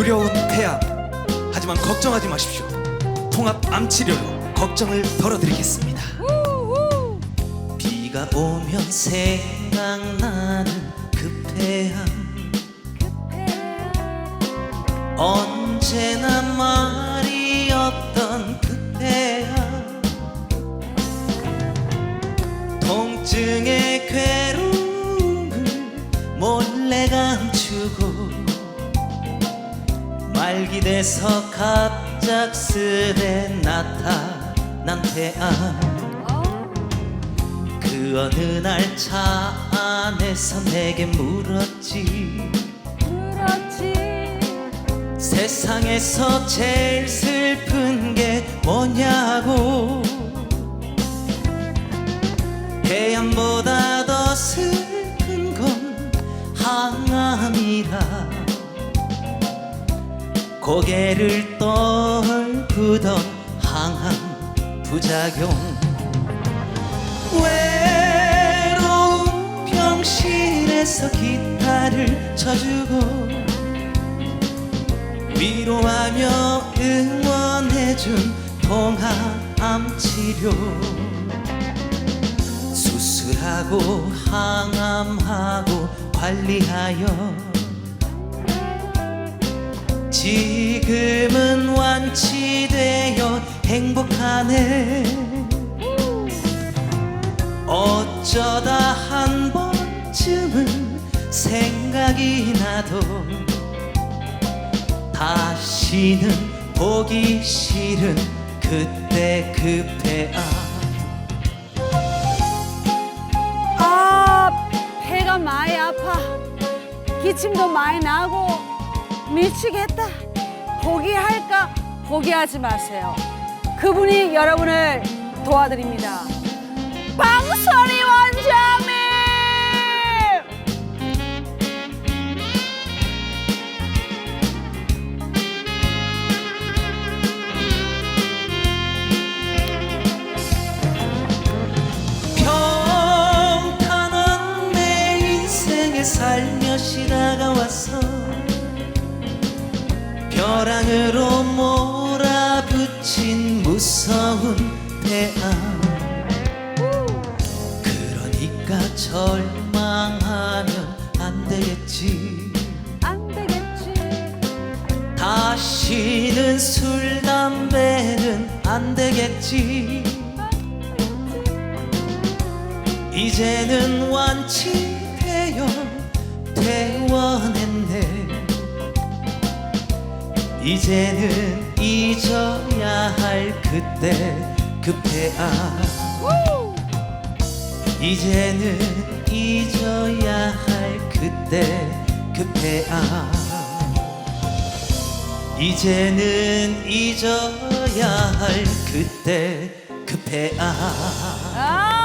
두려운 폐암 하지만 걱정하지 마십시오. 통합 암 치료로 걱정을 덜어드리겠습니다. 비가 오면 생각나는 그 폐암 언제나 말이 없던 그 폐암 통증의 괴로움을 몰래 감추고 말기 돼서 갑작스레 나타난 폐암 그 어느 날 차 안에서 내게 물었지. 세상에서 제일 슬픈 게 뭐냐고. 해안보다 고개를 떨구던 항암 부작용. 외로운 병실에서 기타를 쳐주고 위로하며 응원해준 통합암 치료. 수술하고 항암하고 관리하여 지금은 완치되어 행복하네. 어쩌다 한 번쯤은 생각이 나도 다시는 보기 싫은 그때 그 폐암 아 배가 많이 아파. 기침도 많이 나고 미치겠다. 포기할까? 포기하지 마세요. 그분이 여러분을 도와드립니다. 빵소리 원장님! 평탄한 내 인생에 살며시 다가와 서 벼랑으로 몰아붙인 무서운 폐암 그러니까 절망하면 안 되겠지. 안 되겠지. 다시는 술 담배는 안 되겠지. 이제는 완치되어 퇴원 이제는 잊어야 할 그때 그 폐암 이제는 잊어야 할 그때 그 폐암 이제는 잊어야 할 그때 그 폐암 아